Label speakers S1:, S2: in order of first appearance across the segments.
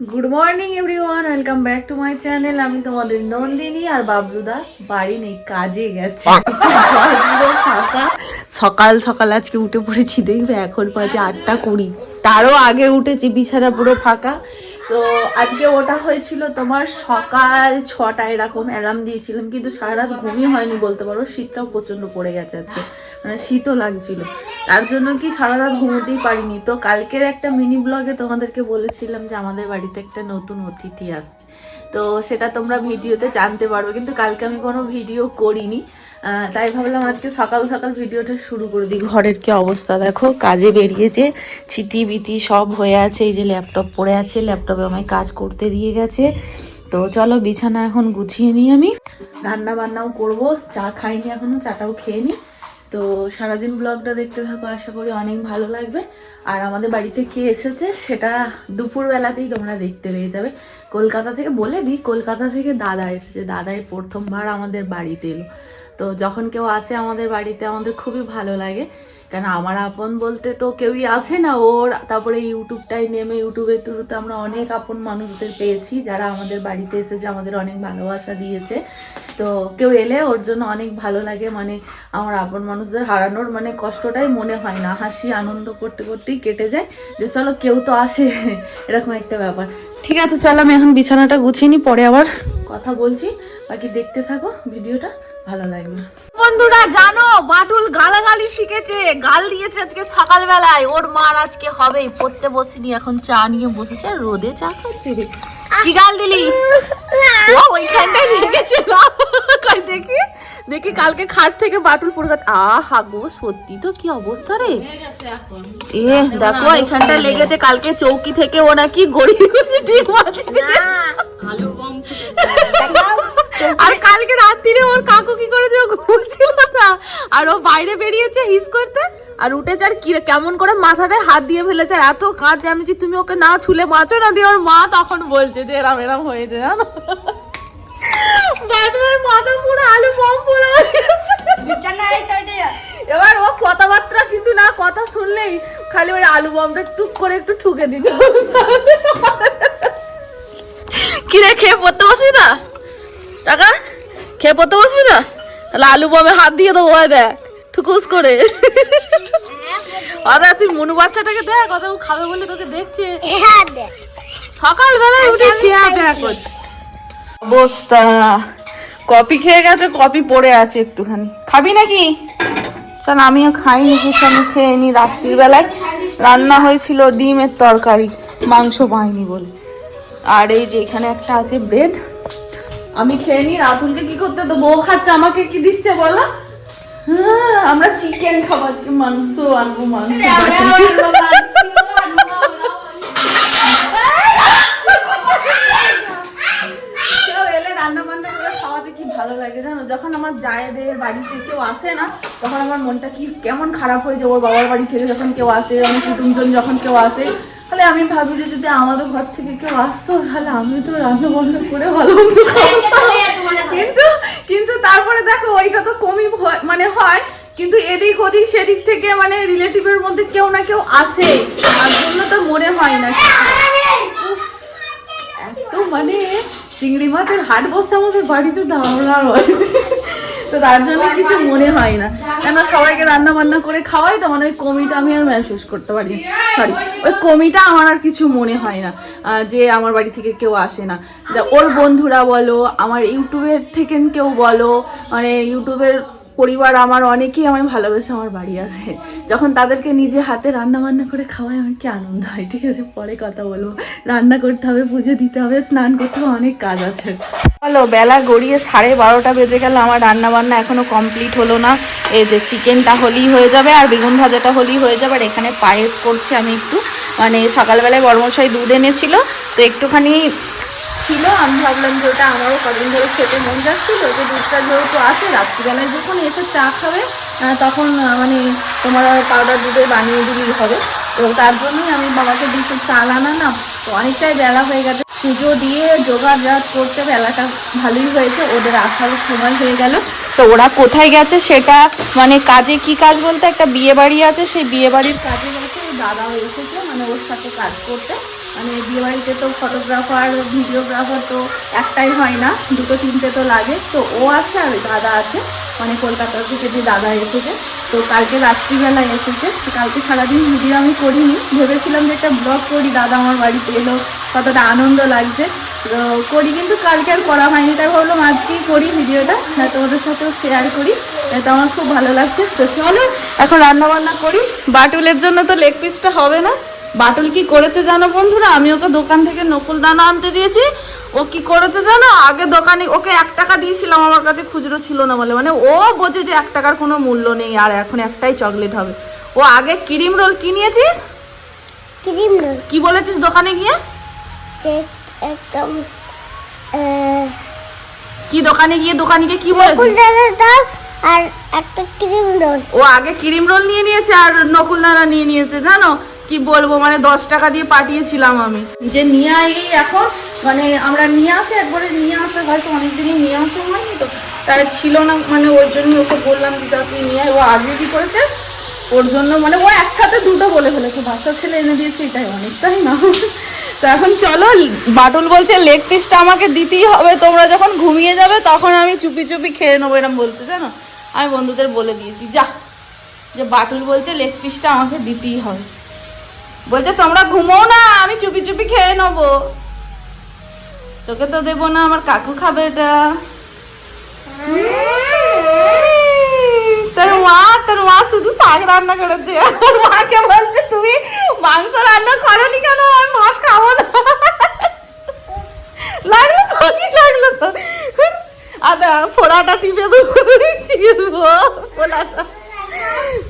S1: Good morning everyone welcome back to my channel আমি তোমাদের নন্দিনী আর বাবলুদা বাড়ি নেই কাজে গেছে। ফাঁকা। সকাল সকাল আজকে উঠে পড়েছি দেখবে এখন বাজে আটটা কুড়ি। তারও আগে উঠেছি বিছানা পুরো ফাঁকা। তো আজকে ওটা হয়েছিল তোমার সকাল ছটা এরকম অ্যালার্ম দিয়েছিলাম, কিন্তু সারা রাত ঘুমই হয়নি বলতে পারো, শীতটাও প্রচণ্ড পড়ে গেছে আজকে মানে শীতও লাগছিল। তার জন্য কি সারা রাত ঘুমোতেই পারিনি। তো কালকের একটা মিনি ব্লগে তোমাদেরকে বলেছিলাম যে আমাদের বাড়িতে একটা নতুন অতিথি আসছে। তো সেটা তোমরা ভিডিওতে জানতে পারবে, কিন্তু কালকে আমি কোনো ভিডিও করিনি। তাই ভাবলাম আজকে সকাল সকাল ভিডিওটা শুরু করে দিই। ঘরের কি অবস্থা দেখো, কাজে বেরিয়েছে, ছিটি বিতি সব হয়ে আছে, এই যে ল্যাপটপ পড়ে আছে, ল্যাপটপে আমায় কাজ করতে দিয়ে গেছে। তো চলো বিছানা এখন গুছিয়ে নিই আমি। রান্না বান্নাও করব, চা খাইনি এখনও, চাটাও খেয়ে নিই তো সারাদিন ব্লগটা দেখতে থাকো, আশা করি অনেক ভালো লাগবে। আর আমাদের বাড়িতে কে এসেছে সেটা দুপুরবেলাতেই তোমরা দেখতে পেয়ে যাবে। কলকাতা থেকে বলে দিই, কলকাতা থেকে দাদা এসেছে। দাদাই প্রথমবার আমাদের বাড়িতে এলো। তো যখন কেউ আসে আমাদের বাড়িতে, আমাদের খুবই ভালো লাগে। কেন আমার আপন বলতে তো কেউই আসে না ওর। তারপরে ইউটিউবটাই নেমে ইউটিউবের থ্রুতে আমরা অনেক আপন মানুষদের পেয়েছি যারা আমাদের বাড়িতে এসেছে আমাদের অনেক ভালোবাসা দিয়েছে। তো কেউ এলে ওর জন্য অনেক ভালো লাগে মানে আমার আপন মানুষদের হারানোর মানে কষ্টটাই মনে হয় না। হাসি আনন্দ করতে করতেই কেটে যায় যে চলো কেউ তো আসে। এরকম একটা ব্যাপার। ঠিক আছে চলো আমি এখন বিছানাটা গুছিয়ে নিই পরে আবার কথা বলছি বাকি দেখতে থাকো ভিডিওটা ভালো লাগবে। বন্ধুরা, জানো, বাটুল গালাগালি শিখেছে, গাল দিয়েছে আজকে সকালবেলায়। ওর মার আজকে হবেই। পড়তে বসিনি, এখন চা নিয়ে বসেছে রোদে চা খাচ্ছে রে। কি গাল দিলি? ও, ওইখানটায় কই, দেখি দেখি কালকে খাট থেকে বাটুল পড়ে গেছে। আ হাগো সত্যি তো কি অবস্থা রে। এ দেখো এখানটা লেগেছে, কালকে চৌকি থেকে ও নাকি গড়ি গড়ি বাইরে বেরিয়েছে হিস করতে, আর উঠেছে আর কি কেমন করে মাথাটায় হাত দিয়ে ফেলেছে আর এত কাজ আমি যে তুমি ওকে না ছুলে বাঁচো না দিয়ে ওর মা তখন বলছে যে এরম এরম হয়েছে, জানো? মাথা পুরো আলু বম পড়ে এবার ও কথাবার্তা কিছু না, কথা শুনলেই খালি ওই আলু বমটা টুক করে একটু ঠুকে দিত কিরে, খেয়ে পড়তে বসবি না? টাকা? খেয়ে পড়তে বসবি না? তাহলে আলু বমে হাত দিয়ে দেবো দেখ। ঠুকুস করে। আদা তুই মনু বাচ্চাটাকে দেখ কথা ও খাবে বলে তোকে দেখছে। সকালবেলায় উঠে খেয়া পেয়া করছে। অবস্থা। কপি খেয়ে গেছে কপি পড়ে আছে একটুখানি। খাবি নাকি? চল আমিও খাইনি কিছু আমি খেয়ে নি। রাত্রির বেলায় রান্না হয়েছিল ডিমের তরকারি মাংস পাইনি বলে। আর এই যে এখানে একটা আছে ব্রেড। আমি খেয়ে নি রাতুলকে কি করতে তো বউ খাচ্ছে আমাকে কি দিচ্ছে বলো? হ্যাঁ আমরা চিকেন খাব আজকে মাংস আনব মাংস ভালো লাগে জানো? যখন আমার জায়েদের বাড়িতে কেউ আসে না তখন আমার মনটা কি কেমন খারাপ হয়ে যায় ওর বাবার বাড়ি থেকে যখন কেউ আসে অনেক কুটুমজন যখন কেউ আসে তাহলে আমি ভাবি যে যদি আমাদের ঘর থেকে কেউ আসতো তাহলে আমি তো রান্না বান্না করে ভালো মন্দ খাওয়াতাম। তারপরে দেখো ওইটা তো কমই মানে হয় কিন্তু এদিক ওদিক সেদিক থেকে মানে রিলেটিভের মধ্যে কেউ না কেউ আসে তার জন্য তো মনে হয় না। এত মানে চিংড়ি মাছের হাট বসে আমাদের বাড়িতে দাঁড়ানোর হয়। তো তার জন্য কিছু মনে হয় না। কেন সবাইকে রান্না বান্না করে খাওয়াই তো? মানে ওই কমিটা আমি আর মেহসুস করতে পারি। সরি ওই কমিটা আমার আর কিছু মনে হয় না যে আমার বাড়ি থেকে কেউ আসে না। ওর বন্ধুরা বলো, আমার ইউটিউবের থেকে কেউ বলো মানে ইউটিউবের পরিবার আমার অনেকেই আমি ভালোবেসে আমার বাড়ি আসে। যখন তাদেরকে নিজে হাতে রান্না বান্না করে আমার কি আনন্দ হয়, ঠিক আছে? পরে কথা বলব। রান্না করতে হবে, পুজো দিতে হবে, স্নান করতে হবে, অনেক কাজ আছে। বলো বেলা গড়িয়ে সাড়ে বারোটা বেজে গেল, আমার রান্না বান্না এখনও কমপ্লিট হলো না। এই যে চিকেনটা হলেই হয়ে যাবে, আর বেগুন ভাজাটা হলেই হয়ে যাবে, আর এখানে পায়েস করছি আমি একটু। মানে সকালবেলায় বর্মশাই দুধ এনেছিল, তো একটুখানি ছিল। আমি ভাবলাম যে ওটা আমারও কদিন ধরে খেতে মন যাচ্ছিল যে দুধটা যেহেতু আছে, রাত্রিবেলায় যখন এসে চা খাবে তখন মানে তোমার পাউডার দুধে বানিয়ে দিলেই হবে। এবং তার জন্যই আমি বাবাকে দিতে চাল আনা না, তো অনেকটাই বেলা হয়ে গেছে। পুজো দিয়ে জোগাড় জাত করতে বেলাটা ভালোই হয়েছে, ওদের আসার সময় হয়ে গেল। তো ওরা কোথায় গেছে সেটা মানে কাজে কি কাজ বলতে একটা বিয়ে বাড়ি আছে, সেই বিয়ে বাড়ির কাজে গেছে দাদা এসেছে মানে ওর সাথে কাজ করতে। মানে বিয়েবাড়িতে তো ফটোগ্রাফার ভিডিওগ্রাফার তো একটাই হয় না, দুটো তিনটে তো লাগে। তো ও আছে আর দাদা আছে। মানে কলকাতা থেকে যে দাদা এসেছে, তো কালকে রাত্রিবেলা এসেছে। তো কালকে সারাদিন ভিডিও আমি করিনি, ভেবেছিলাম যে একটা ব্লগ করি, দাদা আমার বাড়িতে এলো, কতটা আনন্দ লাগছে। তো করি, কিন্তু কালকে আর করা হয়নি, তাই ভাবলাম আজকেই করি ভিডিওটা হ্যাঁ তোমাদের সাথেও শেয়ার করি তো আমার খুব ভালো লাগছে। তো চলো, এখন রান্না বান্না করি। বাটুলের জন্য তো লেগ পিসটা হবে না। বাটুল কি করেছে জানো বন্ধুরা? আমি ওকে দোকান থেকে নকুল দানা আনতে দিয়েছি। ও কি করেছে জানো? আগে দোকানে ওকে এক টাকা দিয়েছিলাম আমার কাছে খুচরো ছিল না বলে। মানে ও বোঝে যে এক টাকার কোনো মূল্য নেই আর এখন একটাই চকলেট হবে। ও আগে ক্রিম রোল কিনিয়েছিস
S2: ক্রিম রোল
S1: কি বলেছিস দোকানে গিয়ে?
S2: একদম
S1: কি দোকানে গিয়ে দোকানিকে কি বলেছিস?
S2: আর একটা ক্রিম রোল
S1: ও আগে ক্রিম রোল নিয়ে নিয়েছে আর নকুল দানা নিয়ে নিয়েছে জানো? কি বলব মানে দশ টাকা দিয়ে পাঠিয়েছিলাম আমি। যে নিয়ে আই এখন মানে আমরা নিয়ে আসে, একবারে নিয়ে আসে হয়তো অনেকদিনই নিয়ে আসা হয়নি তো। তার ছিল না মানে ওর জন্য ওকে বললাম যে তুই নিয়ে। ও আগে কি করেছে, ওর জন্য মানে ও একসাথে দুটো বলে ফেলেছে, বাচ্চা ছেলে এনে দিয়েছে, এটাই অনেক তাই না। তো এখন চলো, বাটুল বলছে লেগ পিসটা আমাকে দিতেই হবে, তোমরা যখন ঘুমিয়ে যাবে, তখন আমি চুপি চুপি খেয়ে নেব, এরম বলছে, জানো? আমি বন্ধুদের বলে দিয়েছি, যা। যে বাটুল বলছে লেগ পিসটা আমাকে দিতেই হবে। বলছে, তোমরা ঘুমোও না, আমি চুপি চুপি খেয়ে নেব। তোকে তো দেবো না, আমার কাকু খাবে এটা। তোর মা তোর মা শুধু শাক রান্না করেছে। মাকে বলছে, তুমি মাংস রান্না করনি কেন? আমি ভাত খাব না। লাগল লাগল তো আদা, ফোড়াটা টিপে দেবো, ফোড়াটা।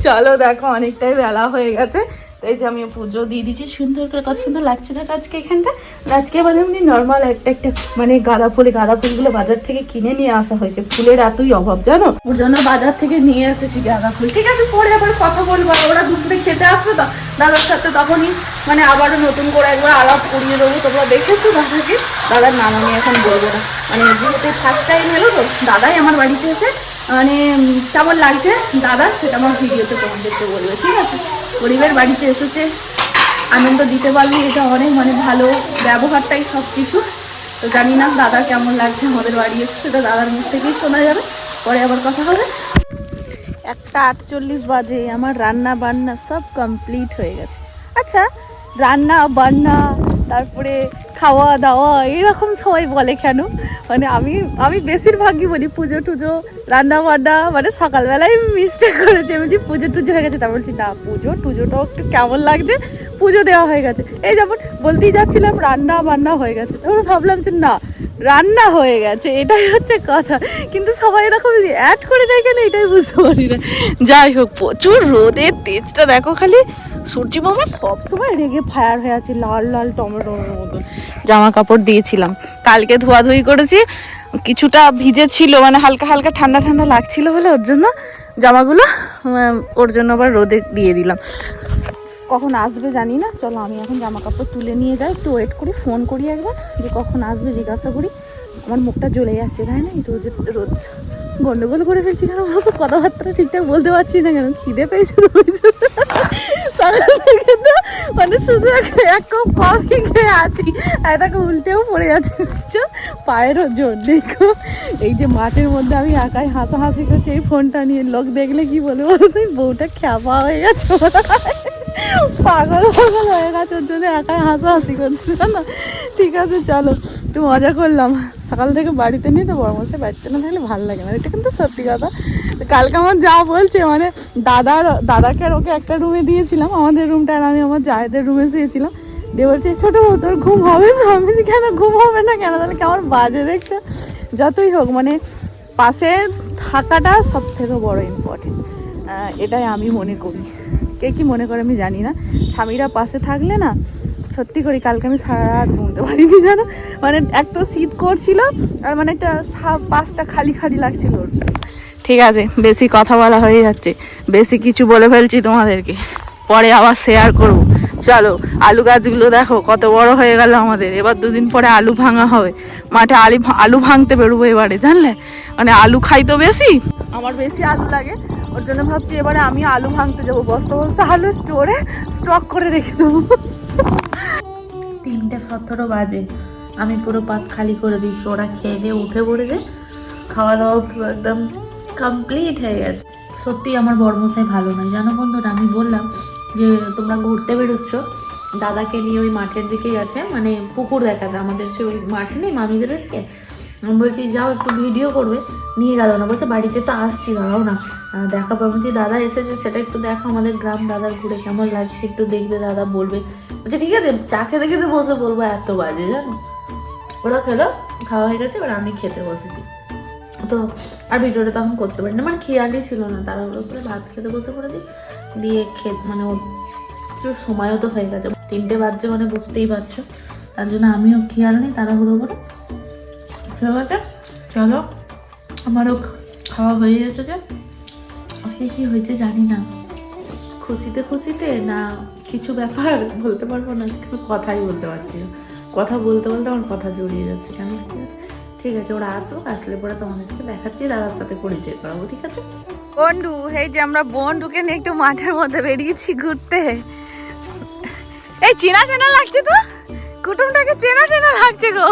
S1: চলো, দেখো, অনেকটাই বেলা হয়ে গেছে। তাই যে আমি পুজো দিয়ে দিচ্ছি সুন্দর করে কত সুন্দর লাগছে। দেখো আজকে এখানটা আজকে মানে এমনি নর্মাল একটা একটা মানে গাঁদা ফুলে গাঁদা ফুলগুলো বাজার থেকে কিনে নিয়ে আসা হয়েছে। ফুলের এতই অভাব, জানো? ওর জন্য বাজার থেকে নিয়ে এসেছি গাঁদা ফুল। ঠিক আছে, পরে আবার কথা বলব। আর ওরা দুপুরে খেতে আসবে তো? দাদার সাথে তখনই মানে আবারও নতুন করে একবার আলাপ করিয়ে দেবো। তোমরা দেখেছ দাদাকে? দাদার নাম আমি এখন বলব না। মানে যেহেতু ফার্স্ট টাইম এলো তো, দাদাই আমার বাড়িতে এসে মানে কেমন লাগছে? দাদা, সেটা আমার ভিডিওতে তোমাদেরকে বলবে। ঠিক আছে? গরিবের বাড়িতে এসেছে। আনন্দ দিতে পারলে এটা অনেক মানে ভালো ব্যবহারটাই সব কিছু তো জানি না দাদা কেমন লাগছে, আমাদের বাড়ি এসে সেটা দাদার মুখ থেকেই শোনা যাবে, পরে আবার কথা হবে। একটা আটচল্লিশ বাজে, আমার রান্না বান্না সব কমপ্লিট হয়ে গেছে। আচ্ছা রান্না বান্না, তারপরে খাওয়া দাওয়া, এরকম সবাই বলে কেন? মানে আমি আমি বেশিরভাগই বলি পুজো টুজো রান্না বান্না মানে সকালবেলায় মিস্টেক করেছি আমি যে পুজো টুজো হয়ে গেছে তারপর বলছি, না, পুজো টুজোটাও একটু কেমন লাগছে? পুজো দেওয়া হয়ে গেছে। এই যেমন বলতেই যাচ্ছিলাম রান্না বান্না হয়ে গেছে। তারপরে ভাবলাম যে, না, রান্না হয়ে গেছে, এটাই হচ্ছে কথা। কিন্তু সবাই এরকম অ্যাড করে দেয় কেন, এটাই বুঝতে পারি না। যাই হোক, প্রচুর রোদের তেজটা, দেখো খালি। সূর্যি মামা সবসময় রেগে ফায়ার হয়ে আছে, লাল লাল টমেটোর মতন। জামা কাপড় দিয়েছিলাম। কালকে ধোয়াধুয়ি করেছি, কিছুটা ভিজে ছিল মানে হালকা হালকা ঠান্ডা ঠান্ডা লাগছিল বলে ওর জন্য জামাগুলো ওর জন্য আবার রোদে দিয়ে দিলাম। কখন আসবে জানি না, চলো আমি এখন জামা কাপড় তুলে নিয়ে যাই, একটু ওয়েট করি ফোন করি একবার, যে কখন আসবে জিজ্ঞাসা করি। আমার মুখটা জ্বলে যাচ্ছে, তাই না? রোজ রোজ গন্ডগোল করে ফেলছি আমার কথাবার্তা ঠিকঠাক বলতে পারছি না কেন? খিদে পেয়েছে মানে এক- উল্টেও যাচ্ছে? পায়েরও জোর এই যে মাঠের মধ্যে আমি একাই হাসাহাসি করছি, এই ফোনটা নিয়ে লোক দেখলে কি বলব বউটা খ্যাপা হয়ে গেছে পাগল পাগল হয়ে গেছে একাই হাসাহাসি করছিল না ঠিক আছে, চলো, একটু মজা করলাম। সকাল থেকে বাড়িতে নিয়ে তো বড়মশে বাড়িতে না থাকলে ভালো লাগে না। এটা কিন্তু সত্যি কথা। কালকে আমার যা বলছে মানে দাদার, দাদাকে আর ওকে একটা রুমে দিয়েছিলাম, আমাদের রুমটা আর আমি আমার জায়েদের রুমে শুয়েছিলাম। দিয়ে বলছে, ছোটো তোর ঘুম হবে তো? আমি কেন ঘুম হবে না কেন? তাহলে কেমন বাজে দেখছ? যতই হোক মানে পাশে থাকাটা সব থেকে বড় ইম্পর্টেন্ট এটাই আমি মনে করি। কে কি মনে করে আমি জানি না। স্বামীরা পাশে থাকলে না সত্যি করি কালকে আমি সারা রাত ঘুমতে পারিনি জানো? মানে এক তো শীত করছিল আর মানে একটা পাশটা খালি খালি লাগছিল ঠিক আছে বেশি কথা বলা হয়ে যাচ্ছে। বেশি কিছু বলে ফেলছি তোমাদেরকে। পরে আবার শেয়ার করব। চলো আলু গাছগুলো দেখো কত বড় হয়ে গেল আমাদের। এবার দুদিন পরে আলু ভাঙা হবে। মাঠে আলু আলু ভাঙতে বেরোবো এবারে জানলে? মানে আলু খাই তো বেশি। আমার বেশি আলু লাগে ওর জন্য ভাবছি এবারে আমি আলু ভাঙতে যাব। বস্তা বস্তা আলু স্টোরে স্টক করে রেখে দেবো। তিনটে সতেরো বাজে। আমি পুরো পাত খালি করে দিয়েছি। ওরা খেয়ে দিয়ে উঠে পড়েছে। খাওয়া দাওয়া একদম কমপ্লিট হয়ে গেছে। সত্যি আমার বর্মশাই ভালো নয়। জানো বন্ধুরা, আমি বললাম যে, তোমরা ঘুরতে বেরোচ্ছ। দাদাকে নিয়ে ওই মাঠের দিকে গেছে মানে পুকুর দেখাতে। আমাদের সে ওই মাঠে নেই, মামিদের আমি বলছি, যাও, একটু ভিডিও করবে। নিয়ে গেল না। বলছে, বাড়িতে তো আসছি, দাঁড়াও না। দেখাবো আমি যে দাদা এসেছে, সেটা একটু দেখো আমাদের গ্রাম দাদার ঘুরে কেমন লাগছে, একটু দেখবে, দাদা বলবে। বলছে, ঠিক আছে, চা খেতে খেতে বসে বলব, এত বাজে, জানো? ওরা খেলো, খাওয়া হয়ে গেছে, এবার আমি খেতে বসেছি। তো আর ভিডিওটা তখন করতে পারি না মানে খেয়ালই ছিল না, তাড়াহুড়ো করে ভাত খেতে বসে পড়েছি, দিয়ে খে মানে একটু সময়ও তো হয়ে গেছে, তিনটে বাজছে মানে বুঝতেই পারছ, তার জন্য আমিও খেয়াল নেই, তাড়াহুড়ো করে। সেবাটা চলো, আমারও খাওয়া হয়ে এসেছে। আজকে কি হয়েছে জানি না। খুশিতে খুশিতে না কিছু ব্যাপার বলতে পারব না কথাই বলতে পারছি না। কথা বলতে বলতে আমার কথা জড়িয়ে যাচ্ছে, কেন? ঠিক আছে, ওরা আসুক, আসলে পরে তোমাদেরকে দেখাচ্ছি, দাদার সাথে পরিচয় করাবো, ঠিক আছে? বন্ধু, এই যে আমরা বন্ধুকে নিয়ে একটু মাঠের মধ্যে বেরিয়েছি ঘুরতে। এই চেনা চেনা লাগছে তো? কুটুমটাকে চেনা চেনা লাগছে গো।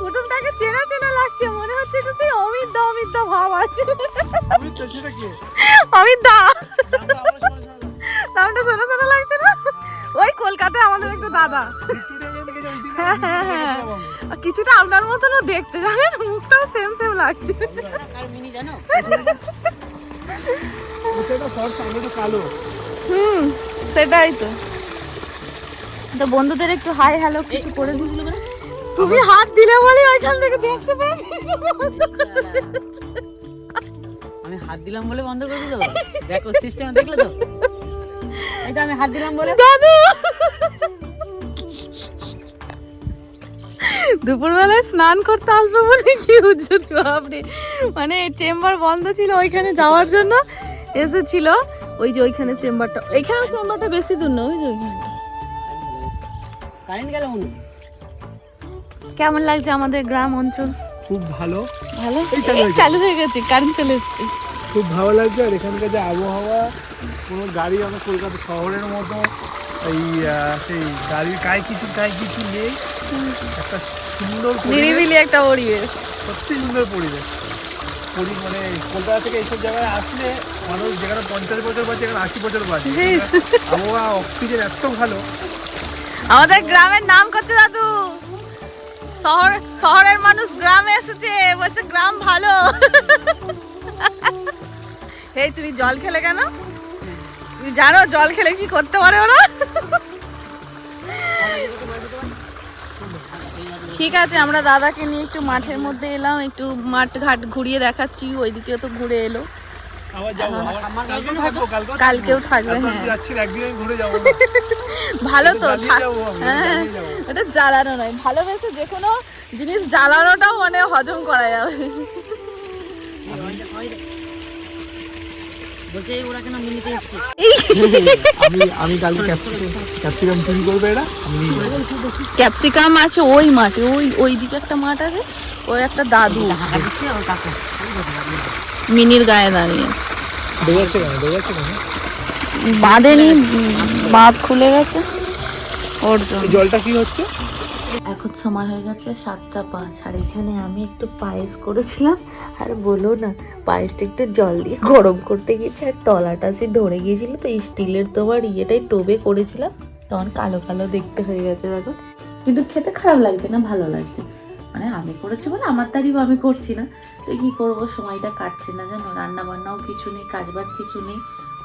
S1: কুটুমটাকে চেনা চেনা লাগছে মনে হচ্ছে এটা সেই অমিত দা অমিত দা ভাব আছে। অমিত দা নামটা শোনা শোনা লাগছে না? ওই কলকাতায় আমাদের একটা দাদা। হ্যাঁ, হ্যাঁ, হ্যাঁ। কিছুটা আপনার মতনও দেখতে জানেন মুখটাও সেম সেম লাগছে।
S3: কালো।
S1: হুম সেটাই তো। তো বন্ধুদের একটু হাই হ্যালো কিছু করে দিই। তুমি হাত দিলে বলে ওইখান থেকে দেখতে পাই
S4: আমি হাত দিলাম বলে বন্ধ করে দিল? দেখো সিস্টেম দেখলে তো? এটা আমি হাত দিলাম বলে।
S1: দাদু! দুপুরবেলায় স্নান করতে আসব বলে কি উজ্জ্বল বাপরে। মানে চেম্বার বন্ধ ছিল ওইখানে যাওয়ার জন্য এসেছিল। ওই যে ওইখানে চেম্বারটা। এখানেও চেম্বারটা বেশি দূর না ওই যে ওইখানটা
S4: কারেন্ট গেল মনে।
S1: কেমন লাগছে আমাদের গ্রাম অঞ্চল?
S3: খুব ভালো।
S1: ভালো?
S3: এই চালু
S1: হয়ে গেছে। কারেন্ট চলে এসেছে।
S3: খুব ভালো লাগছে আর এখানকার যে আবহাওয়া কোনো গাড়ি আমরা কলকাতা শহরের মতো এই সেই গাড়ির গায়ে কিছু গায়ে কিছু নেই। একটা সুন্দর
S1: নিরিবিলি একটা পরিবেশ।
S3: সত্যি সুন্দর পরিবেশ। পরি মানে কলকাতা থেকে এইসব জায়গায় আসলে মানুষ যেখানে পঞ্চাশ বছর বাজে যেখানে আশি বছর বাজে আবহাওয়া অক্সিজেন এত ভালো।
S1: আমাদের গ্রামের নাম করছে দাদু। শহর, শহরের মানুষ গ্রামে এসেছে, বলছে গ্রাম ভালো। এই তুমি জল খেলে কেন? তুমি জানো জল খেলে কি করতে পারে ওরা? ঠিক আছে, আমরা দাদাকে নিয়ে একটু মাঠের মধ্যে এলাম, একটু মাঠ ঘাট ঘুরিয়ে দেখাচ্ছি ওইদিকে তো ঘুরে এলো।
S3: কালকেও থাকব কালকেও
S1: থাকবে। হ্যাঁ। ভালো তো হ্যাঁ এটা জ্বালানো নয় ভালোবেসে যে কোনো জিনিস জ্বালানোটাও মানে হজম করা যাব।
S3: ক্যাপসিকাম
S1: আছে ওই মাঠে ওই ওই দিকে একটা মাঠ আছে ওই একটা দাদু। মিনির গায়ে দাঁড়িয়ে বাঁধেনি বাঁধ খুলে গেছে ওর জন্য।
S3: জলটা কি হচ্ছে?
S1: এখন সময় হয়ে গেছে সাতটা পাঁচ আর এখানে আমি একটু পায়েস করেছিলাম আর বলো না পায়েসটা একটু জল দিয়ে গরম করতে গেছি আর তলাটা সে ধরে গিয়েছিল তো স্টিলের তোমার ইয়েটাই টোবে করেছিলাম তখন কালো কালো দেখতে হয়ে গেছে দেখো। কিন্তু খেতে খারাপ লাগছে না ভালো লাগছে। মানে আমি করেছি বলে আমার তারিফ আমি করছি না। তো কী করব? সময়টা কাটছে না জানো? রান্না বান্নাও কিছু নেই, কাজবাজ কিছু নেই।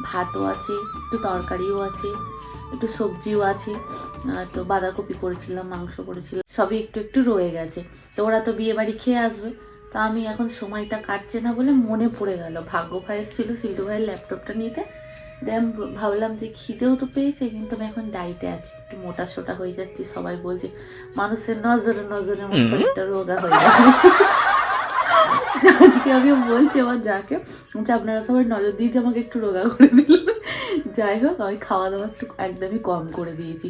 S1: ভাতও আছে, একটু তরকারিও আছে, একটু সবজিও আছে। তো বাঁধাকপি করেছিলাম, মাংস করেছিলাম, সবই একটু একটু রয়ে গেছে। তো ওরা তো বিয়ে বাড়ি খেয়ে আসবে। তো আমি এখন সময়টা কাটছে না বলে মনে পড়ে গেল। ভাগ্য ভাই এসেছিল, সিল্টু ভাইয়ের ল্যাপটপটা নিতে। দেন ভাবলাম যে খিদেও তো পেয়েছে কিন্তু আমি এখন ডাইটে আছি। একটু মোটা সোটা হয়ে যাচ্ছি সবাই বলছে মানুষের নজরে নজরে আমার শরীরটা রোগা হয়ে যাবে আজকে আমি বলছি আমার যাকে যে আপনারা সবাই নজর দিয়ে যে আমাকে একটু রোগা করে দিল। যাই হোক আমি খাওয়া দাওয়া একটু একদমই কম করে দিয়েছি।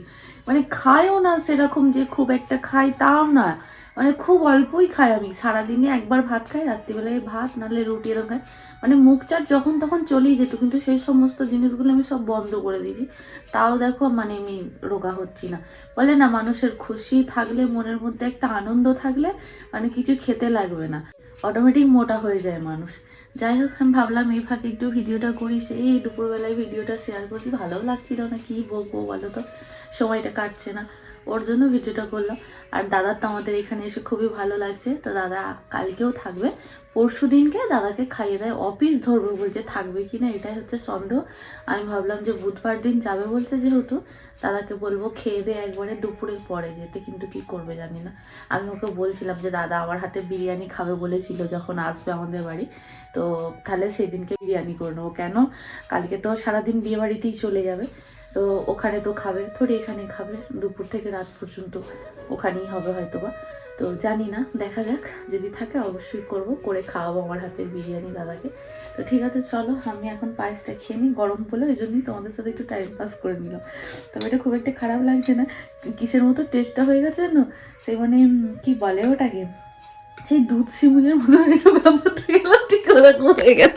S1: মানে খায়ও না সেরকম যে খুব একটা খাই তাও না। মানে খুব অল্পই খাই আমি, সারাদিনে একবার ভাত খাই, রাত্রিবেলায় ভাত, নাহলে রুটি এরকম খাই। মানে মুখ চাট যখন তখন চলেই যেত, কিন্তু সেই সমস্ত জিনিসগুলো আমি সব বন্ধ করে দিয়েছি। তাও দেখো মানে আমি রোগা হচ্ছি না। বলে না, মানুষের খুশি থাকলে, মনের মধ্যে একটা আনন্দ থাকলে মানে কিছু খেতে লাগবে না। অটোমেটিক মোটা হয়ে যায় মানুষ। যাই হোক, আমি ভাবলাম এই ফাঁকে একটু ভিডিওটা করি, সেই দুপুরবেলায় ভিডিওটা শেয়ার করছি। ভালোও লাগছিল না, কি বলব বলো তো? সময়টা কাটছে না। ওর জন্য ভিডিওটা করলাম। আর দাদার তো আমাদের এখানে এসে খুবই ভালো লাগছে। তো দাদা কালকেও থাকবে। পরশু দিনকে দাদাকে খাইয়ে দেয়। অফিস ধরবে বলছে, থাকবে কি না? এটাই হচ্ছে সন্দেহ। আমি ভাবলাম যে বুধবার দিন যাবে বলছে যেহেতু, দাদাকে বলব খেয়ে দিয়ে একবারে দুপুরের পরে যেতে, কিন্তু কি করবে জানি না। আমি ওকে বলছিলাম যে, দাদা আমার হাতে বিরিয়ানি খাবে বলেছিল যখন আসবে আমাদের বাড়ি। তো তাহলে সেদিনকে বিরিয়ানি করে নেব। কেন? কালকে তো সারাদিন বিয়ে বাড়িতেই চলে যাবে। তো ওখানে তো খাবে, থোড়ি এখানে খাবে, দুপুর থেকে রাত পর্যন্ত ওখানেই হবে হয়তো বা তো জানি না, দেখা যাক, যদি থাকে অবশ্যই করব, করে খাওয়াবো আমার হাতের বিরিয়ানি দাদাকে। তো ঠিক আছে, চলো, আমি এখন পায়েসটা খেয়ে নিই, গরম বলে ওই জন্যই তোমাদের সাথে একটু টাইম পাস করে নিলাম। তবে এটা খুব একটা খারাপ লাগছে না, কিসের মতো টেস্টটা হয়ে গেছে জানো? সেই মানে কি বলে ওটাকে? সেই দুধ শিমুলের মতো একটু ব্যাপারটা গেল ঠিক ওরকম হয়ে গেছে।